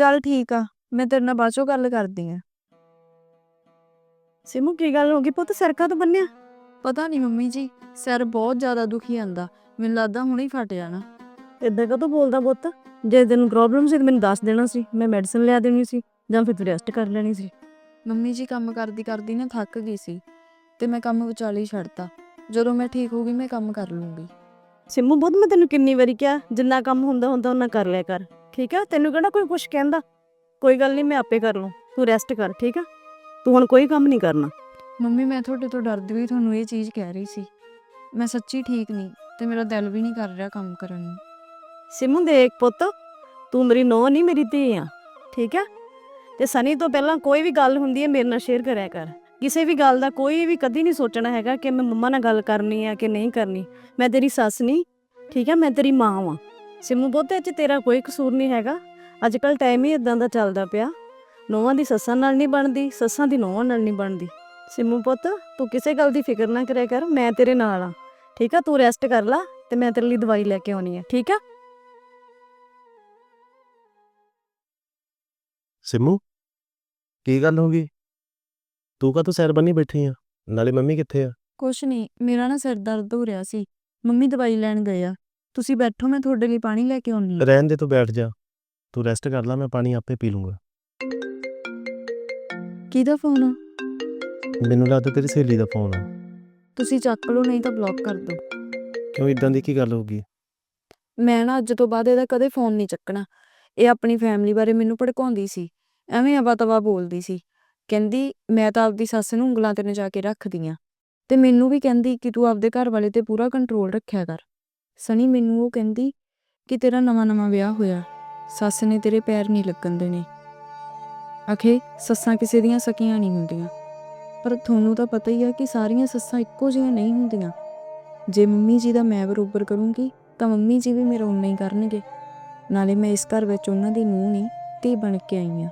ਚੱਲ ਠੀਕ ਆ ਮੈਂ ਤੇਰੇ ਨਾਲ ਬਾਅਦ ਚੋਂ ਗੱਲ ਕਰਦੀ ਆ। ਸਿਮੂ ਕੀ ਗੱਲ ਹੋ ਗਈ ਪੁੱਤ? ਸਰਕਾ ਤੋਂ ਬੰਨਿਆ ਪਤਾ ਨਹੀਂ ਮੰਮੀ ਜੀ ਸਿਰ ਬਹੁਤ ਜ਼ਿਆਦਾ ਦੁਖੀ ਆਂਦਾ ਮੈਨੂੰ ਲੱਗਦਾ ਹੁਣੇ ਹੀ ਫਟ ਜਾਣਾ ਇਦਾਂ ਕਦੋਂ ਬੋਲਦਾ ਪੁੱਤ? ਜੇ ਤੈਨੂੰ ਪ੍ਰੋਬਲਮ ਸੀ ਤਾਂ ਮੈਨੂੰ ਦੱਸ ਦੇਣਾ ਸੀ ਮੈਂ ਮੈਡੀਸਨ ਲਿਆ ਦੇਣੀ ਸੀ ਜਾਂ ਫਿਰ ਤੂੰ ਰੈਸਟ ਕਰ ਲੈਣੀ ਸੀ। ਮੰਮੀ ਜੀ ਕੰਮ ਕਰਦੀ ਕਰਦੀ ਨਾ ਥੱਕ ਗਈ ਸੀ ਤੇ ਮੈਂ ਕੰਮ ਵਿਚਾਲੇ ਹੀ ਛੱਡਤਾ। ਜਦੋਂ ਮੈਂ ਠੀਕ ਹੋ ਗਈ ਮੈਂ ਕੰਮ ਕਰ ਲੂੰਗੀ। ਸਿਮੂ ਬਹੁਤ ਮੈਂ ਤੈਨੂੰ ਕਿੰਨੀ ਵਾਰੀ ਕਿਹਾ ਜਿੰਨਾ ਕੰਮ ਹੁੰਦਾ ਹੁੰਦਾ ਉਹਨਾਂ ਕਰ ਲਿਆ ਕਰ। ਠੀਕ ਆ? ਤੈਨੂੰ ਕਿਹੜਾ ਕੋਈ ਕੁਝ ਕਹਿੰਦਾ? ਕੋਈ ਗੱਲ ਨਹੀਂ ਮੈਂ ਆਪੇ ਕਰ ਲੂੰ। ਤੂੰ ਰੈਸਟ ਕਰ ਠੀਕ ਆ? ਤੂੰ ਹੁਣ ਕੋਈ ਕੰਮ ਨਹੀਂ ਕਰਨਾ। ਮੰਮੀ ਮੈਂ ਤੁਹਾਡੇ ਤੋਂ ਡਰਦੀ ਹੋਈ ਤੁਹਾਨੂੰ ਇਹ ਚੀਜ਼ ਕਹਿ ਰਹੀ ਸੀ। ਮੈਂ ਸੱਚੀ ਠੀਕ ਨਹੀਂ ਤੇ ਮੇਰਾ ਦਿਲ ਵੀ ਨਹੀਂ ਕਰ ਰਿਹਾ ਕੰਮ ਕਰਨ ਨੂੰ। ਸਿਮੂ ਦੇਖ ਪੁੱਤ ਤੂੰ ਮੇਰੀ ਨੋ ਨਹੀਂ ਮੇਰੀ ਧੀ ਆ ਠੀਕ ਆ? ਤੇ ਸਨੀ ਤੋਂ ਪਹਿਲਾਂ ਕੋਈ ਵੀ ਗੱਲ ਹੁੰਦੀ ਹੈ ਮੇਰੇ ਨਾਲ ਸ਼ੇਅਰ ਕਰਿਆ ਕਰ। ਕਿਸੇ ਵੀ ਗੱਲ ਦਾ ਕੋਈ ਵੀ ਕਦੀ ਨਹੀਂ ਸੋਚਣਾ ਹੈਗਾ ਕਿ ਮੈਂ ਮੰਮਾ ਨਾਲ ਗੱਲ ਕਰਨੀ ਆ ਕਿ ਨਹੀਂ ਕਰਨੀ। ਮੈਂ ਤੇਰੀ ਸੱਸ ਨਹੀਂ ਠੀਕ ਆ? ਮੈਂ ਤੇਰੀ ਮਾਂ ਵਾਂ। ਸਿਮੂ ਪੁੱਤ ਇਹ 'ਚ ਤੇਰਾ ਕੋਈ ਕਸੂਰ ਨਹੀਂ ਹੈਗਾ। ਅੱਜ ਕੱਲ ਟਾਈਮ ਹੀ ਇਦਾਂ ਦਾ ਚੱਲਦਾ ਪਿਆ। ਨੋਵਾਂ ਦੀ ਸੱਸਾਂ ਨਾਲ ਨਹੀਂ ਬਣਦੀ ਸੱਸਾਂ ਦੀ ਨੋਵਾਂ ਨਾਲ ਨਹੀਂ ਬਣਦੀ। ਸਿਮੂ ਪੁੱਤ ਤੂੰ ਕਿਸੇ ਗੱਲ ਦੀ ਫਿਕਰ ਨਾ ਕਰਿਆ ਕਰ ਮੈਂ ਤੇਰੇ ਨਾਲ ਆ ਠੀਕ ਆ? ਤੂੰ ਰੈਸਟ ਕਰ ਲੈ ਤੇ ਮੈਂ ਤੇਰੇ ਲਈ ਦਵਾਈ ਲੈ ਕੇ ਆਉਣੀ ਆ। ਠੀਕ ਆ? ਸਿੰਮੂ ਕੀ ਗੱਲ ਹੋ ਗਈ? ਤੂੰ ਕਾ ਤੂੰ ਸੈਰ ਬੰਨੀ ਬੈਠੀ ਆ? ਨਾਲੇ ਮੰਮੀ ਕਿੱਥੇ ਆ? ਕੁਛ ਨਹੀਂ ਮੇਰਾ ਨਾ ਸਿਰ ਦਰਦ ਹੋ ਰਿਹਾ ਸੀ। ਮੰਮੀ ਦਵਾਈ ਲੈਣ ਗਏ ਆ। ਤੁਸੀਂ ਬੈਠੋ ਮੈਂ ਤੁਹਾਡੇ ਲਈ ਪਾਣੀ ਲੈ ਕੇ ਆਉਣੀ ਰਹਿਣ ਦੇ ਤੂੰ ਬੈਠ ਜਾ। ਤੂੰ ਰੈਸਟ ਕਰ ਲੈ ਮੈਂ ਪਾਣੀ ਆਪੇ ਪੀ ਲੂੰਗਾ। ਕਿਹਦਾ ਫੋਨ ਆ? ਮੈਨੂੰ ਲੱਗਦਾ ਤੇਰੀ ਸਹੇਲੀ ਦਾ ਫੋਨ ਆ। ਤੁਸੀਂ ਚੱਕ ਲਓ ਨਹੀਂ ਤਾਂ ਬਲੌਕ ਕਰ ਦਿਓ। ਕਿਉਂ ਇਦਾਂ ਦੀ ਕੀ ਗੱਲ ਹੋ ਗਈ? ਮੈਂ ਨਾ ਅੱਜ ਤੋਂ ਬਾਅਦ ਇਹਦਾ ਕਦੇ ਫੋਨ ਨਹੀਂ ਚੱਕਣਾ। ਇਹ ਆਪਣੀ ਫੈਮਿਲੀ ਬਾਰੇ ਮੈਨੂੰ ਭੜਕਾਉਂਦੀ ਸੀ। ਐਵੇਂ ਅਵਾ ਤਵਾ ਬੋਲਦੀ ਸੀ। ਕਹਿੰਦੀ ਮੈਂ ਤਾਂ ਆਪਦੀ ਸੱਸ ਨੂੰ ਉਂਗਲਾਂ ਤੇ ਨਚਾ ਕੇ ਰੱਖਦੀ ਆ। ਤੇ ਮੈਨੂੰ ਵੀ ਕਹਿੰਦੀ ਕਿ ਤੂੰ ਆਪਦੇ ਘਰ ਵਾਲੇ ਤੇ ਪੂਰਾ ਕੰਟਰੋਲ ਰੱਖਿਆ ਕਰ। ਸਣੀ ਮੈਨੂੰ ਉਹ ਕਹਿੰਦੀ ਕਿ ਤੇਰਾ ਨਵਾਂ ਨਵਾਂ ਵਿਆਹ ਹੋਇਆ। ਸੱਸ ਨੇ ਤੇਰੇ ਪੈਰ ਨਹੀਂ ਲੱਗਣ ਦੇਣੇ। ਆਖੇ, ਸੱਸਾਂ ਕਿਸੇ ਦੀਆਂ ਸਕੀਆਂ ਨਹੀਂ ਹੁੰਦੀਆਂ। ਪਰ ਤੁਹਾਨੂੰ ਤਾਂ ਪਤਾ ਹੀ ਆ ਕਿ ਸਾਰੀਆਂ ਸੱਸਾਂ ਇੱਕੋ ਜਿਹੀਆਂ ਨਹੀਂ ਹੁੰਦੀਆਂ। ਜੇ ਮੰਮੀ ਜੀ ਦਾ ਮੈਂ ਬਰੋਬਰ ਕਰੂੰਗੀ, ਤਾਂ ਮੰਮੀ ਜੀ ਵੀ ਮੇਰਾ ਉਨਾ ਹੀ ਕਰਨਗੇ। ਨਾਲੇ ਮੈਂ ਇਸ ਘਰ ਵਿੱਚ ਉਹਨਾਂ ਦੀ ਨੂੰਹ ਨਹੀਂ, ਧੀ ਬਣ ਕੇ ਆਈ ਆ।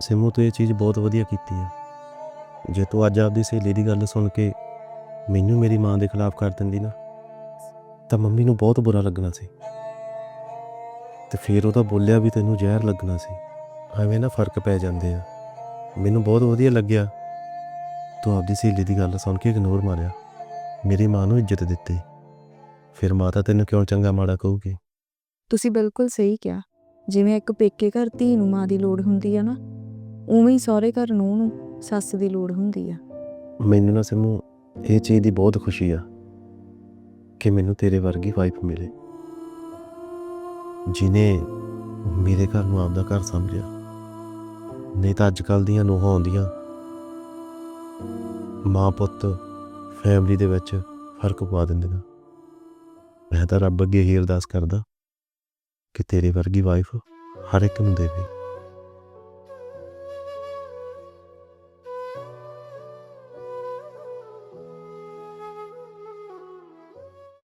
ਸਿਮੂ, ਤੂੰ ਇਹ ਚੀਜ਼ ਬਹੁਤ ਵਧੀਆ ਕੀਤੀ ਆ। ਜੇ ਤੂੰ ਅੱਜ ਆਪਦੀ ਸਹੇਲੀ ਦੀ ਗੱਲ ਸੁਣ ਕੇ ਮੈਨੂੰ ਮੇਰੀ ਮਾਂ ਦੇ ਖਿਲਾਫ ਕਰ ਦਿੰਦੀ ਨਾ ਤਾਂ ਮੰਮੀ ਨੂੰ ਬਹੁਤ ਬੁਰਾ ਲੱਗਣਾ ਸੀ। ਤੇ ਫਿਰ ਉਹ ਤਾਂ ਬੋਲਿਆ ਵੀ ਤੈਨੂੰ ਜ਼ਹਿਰ ਲੱਗਣਾ ਸੀ। ਐਵੇਂ ਨਾ ਫ਼ਰਕ ਪੈ ਜਾਂਦੇ ਆ। ਮੈਨੂੰ ਬਹੁਤ ਵਧੀਆ ਲੱਗਿਆ। ਤੂੰ ਆਪਦੀ ਸਹੇਲੀ ਦੀ ਗੱਲ ਸੁਣ ਕੇ ਇਗਨੋਰ ਮਾਰਿਆ। ਮੇਰੀ ਮਾਂ ਨੂੰ ਇੱਜ਼ਤ ਦਿੱਤੀ। ਫਿਰ ਮਾਤਾ ਤੈਨੂੰ ਕਿਉਂ ਚੰਗਾ ਮਾੜਾ ਕਹੂਗੀ? ਤੁਸੀਂ ਬਿਲਕੁਲ ਸਹੀ ਕਿਹਾ। ਜਿਵੇਂ ਇੱਕ ਪੇਕੇ ਘਰ ਧੀ ਨੂੰ ਮਾਂ ਦੀ ਲੋੜ ਹੁੰਦੀ ਆ ਨਾ ਉਵੇਂ ਹੀ ਸਹੁਰੇ ਘਰ ਨੂੰਹ ਨੂੰ ਸੱਸ ਦੀ ਲੋੜ ਹੁੰਦੀ ਆ। ਮੈਨੂੰ ਨਾ ਸਿਮੂ ਇਹ ਚੀਜ਼ ਦੀ ਬਹੁਤ ਖੁਸ਼ੀ ਆ। ਕਿ ਮੈਨੂੰ ਤੇਰੇ ਵਰਗੀ ਵਾਈਫ ਮਿਲੇ ਜਿਨੇ ਮੇਰੇ ਘਰ ਨੂੰ ਆਪਦਾ ਘਰ ਸਮਝਿਆ। ਨਹੀਂ ਤਾਂ ਅੱਜ ਕੱਲ ਦੀਆਂ ਨੂੰਹਾਂ ਆਉਂਦੀਆਂ, ਮਾਂ ਪੁੱਤ ਫੈਮਿਲੀ ਦੇ ਵਿੱਚ ਫ਼ਰਕ ਪਾ ਦਿੰਦੀਆਂ। ਮੈਂ ਤਾਂ ਰੱਬ ਅੱਗੇ ਹੀ ਅਰਦਾਸ ਕਰਦਾ ਕਿ ਤੇਰੇ ਵਰਗੀ ਵਾਈਫ ਹਰ ਇੱਕ ਨੂੰ ਦੇਵੇ।